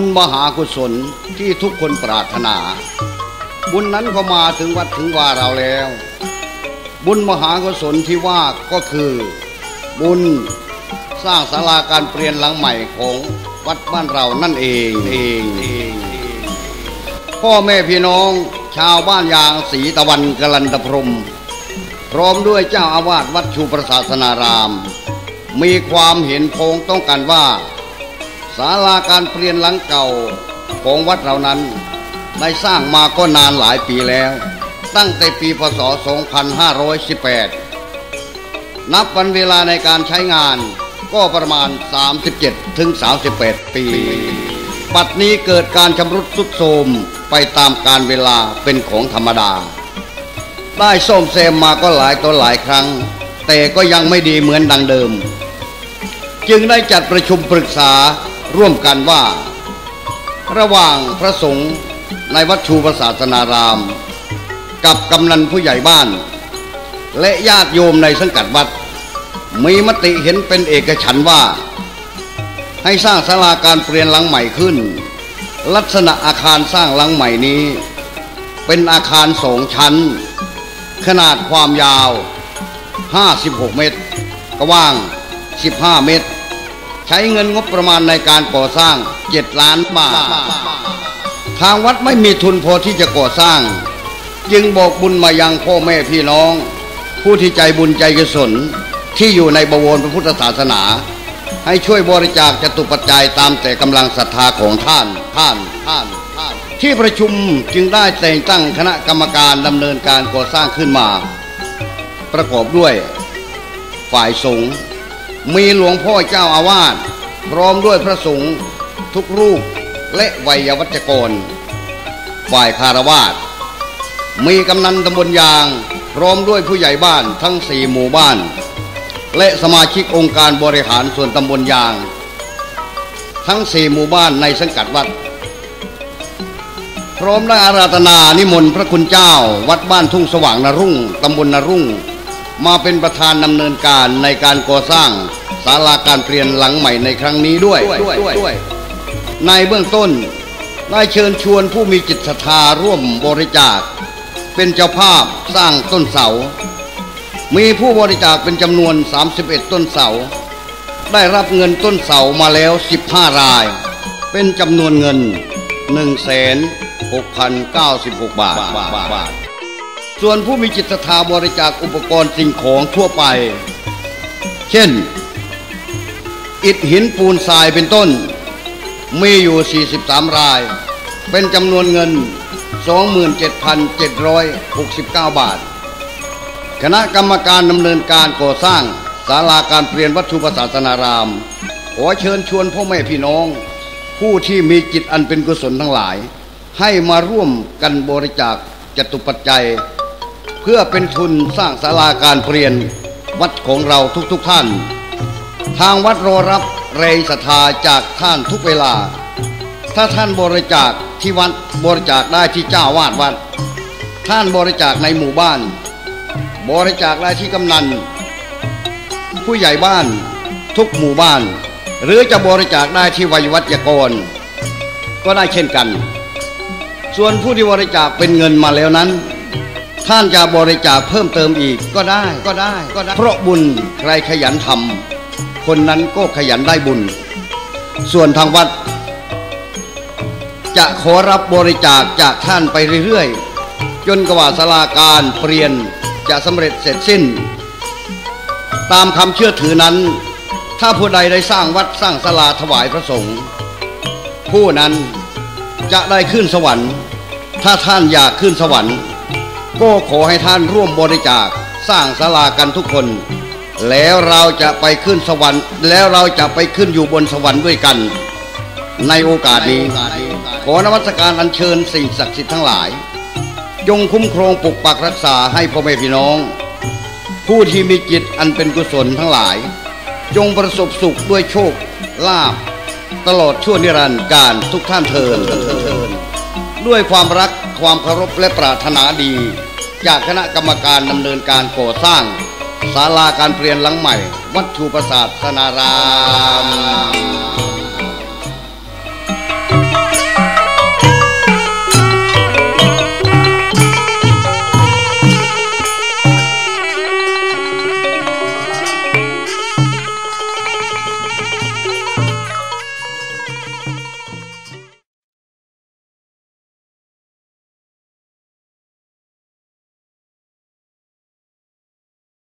ญมหากุศลที่ทุกคนปรารถนา บุญนั้นก็มาถึงวัดถึงว่าเราแล้ว บุญมหากุศลที่ว่าก็คือ บุญสร้างศาลาการเปลี่ยนหลังใหม่ของวัดบ้านเรานั่นเองเองเองพ่อแม่พี่น้องชาวบ้านยางศรีตะวันกลันตพรม พร้อมด้วยเจ้าอาวาสวัดชูประศาสนาราม มีความเห็นพงต้องกันว่า ศาลาการเปลี่ยนหลังเก่าของวัดเรานั้น ได้สร้างมาก็นานหลายปีแล้ว ตั้งแต่ปีพศ 2518 นับวันเวลาในการใช้งานก็ประมาณ 37 ถึง 38 ปี ปัจนี้เกิดการชำรุดทรุดโทรมไปตามการเวลาเป็นของธรรมดา ได้ส้มเซมมาก็หลายตัวหลายครั้ง แต่ก็ยังไม่ดีเหมือนดังเดิม จึงได้จัดประชุมปรึกษา ร่วมกันว่า ระหว่างพระสงฆ์ในวัดชูประศาสนาราม กับกำนันผู้ใหญ่บ้าน และญาติโยมในสังกัดวัด มีมติเห็นเป็นเอกฉันว่า ให้สร้างศาลาการเปลี่ยนหลังใหม่ขึ้น ลักษณะอาคารสร้างหลังใหม่นี้ เป็นอาคารสองชั้น ขนาดความยาว 56 เมตร กว้าง 15 เมตร ใช้เงินงบประมาณในการก่อสร้าง7ล้านบาท ทางวัดไม่มีทุนพอที่จะก่อสร้าง จึงบอกบุญมายังพ่อแม่พี่น้อง ผู้ที่ใจบุญใจกุศลที่อยู่ในบวรพระพุทธศาสนา ให้ช่วยบริจาคจตุปัจจัยตามแต่กำลังศรัทธาของท่านท่านท่านท่านที่ประชุมจึงได้แต่งตั้งคณะกรรมการดำเนินการก่อสร้างขึ้นมา ประกอบด้วย ฝ่ายสงฆ์ มีหลวงพ่อเจ้าอาวาสพร้อมด้วยพระสงฆ์ทุกรูปและวัยวัจกร ฝ่ายคารวาสมีกำนันตำบลยาง พร้อมด้วยผู้ใหญ่บ้านทั้งสี่หมู่บ้าน และสมาชิกองค์การบริหารส่วนตำบลยาง ทั้งสี่หมู่บ้านในสังกัดวัด พร้อมได้อาราธนานิมนต์พระคุณเจ้า วัดบ้านทุ่งสว่างนรุ่งตำบลนรุ่ง มาเป็นประธานดำเนินการในการก่อสร้างศาลาการเปลี่ยนหลังใหม่ในครั้งนี้ด้วย ในเบื้องต้นได้เชิญชวนผู้มีจิตศรัทธาร่วมบริจาค เป็นเจ้าภาพสร้างต้นเสา มีผู้บริจาคเป็นจำนวน 31 ต้นเสา ได้รับเงินต้นเสามาแล้ว 15 ราย เป็นจำนวนเงิน 1,696 บาท ส่วนผู้มีจิตศรัทธาบริจาคอุปกรณ์สิ่งของทั่วไป เช่น อิฐหินปูนทรายเป็นต้น มีอยู่ 43 ราย เป็นจำนวนเงิน 27,769 บาท คณะกรรมการดำเนินการก่อสร้างศาลาการเปลี่ยนวัตถุประศาสนาราม ขอเชิญชวนพ่อแม่พี่น้อง ผู้ที่มีจิตอันเป็นกุศลทั้งหลาย ให้มาร่วมกันบริจาคจตุปัจจัย เพื่อเป็นทุนสร้างศาลาการเปลี่ยนวัดของเราทุกๆทท่าน ทางวัดรอรับแรงศรัทธาจากท่านทุกเวลา ถ้าท่านบริจาคที่วัดบริจาคได้ที่เจ้าวาดวัด ท่านบริจาคในหมู่บ้าน บริจาคได้ที่กำนัน ผู้ใหญ่บ้านทุกหมู่บ้าน หรือจะบริจาคได้ที่วัยวัจกร ก็ได้เช่นกัน ส่วนผู้ที่บริจาคเป็นเงินมาแล้วนั้น ท่านจะบริจาคเพิ่มเติมอีกก็ได้ก็ได้ก็ได้ เพราะบุญใครขยันทำคนนั้นก็ขยันได้บุญ ส่วนทางวัด จะขอรับบริจาคจากท่านไปเรื่อยๆ จนกว่าสลาการเปลี่ยนจะสำเร็จเสร็จสิ้น ตามคำเชื่อถือนั้น ถ้าผู้ใดได้สร้างวัดสร้างศาลาถวายพระสงฆ์ผู้นั้นจะได้ขึ้นสวรรค์ ถ้าท่านอยากขึ้นสวรรค์ ก็ขอให้ท่านร่วมบริจาคสร้างศาลากันทุกคน แล้วเราจะไปขึ้นสวรรค์ แล้วเราจะไปขึ้นอยู่บนสวรรค์ด้วยกัน ในโอกาสนี้ ขอนวัตการอัญเชิญสิ่งศักดิ์สิทธิ์ทั้งหลาย จงคุ้มครองปกปักรักษาให้พ่อแม่พี่น้อง ผู้ที่มีจิตอันเป็นกุศลทั้งหลาย จงประสบสุขด้วยโชคลาภตลอดชั่วนิรันดร์การทุกท่านเทินด้วยความรักความเคารพและปรารถนาดี จากคณะกรรมการดำเนินการก่อสร้างศาลาการเปลี่ยนหลังใหม่ วัดชูประสาทสนาราม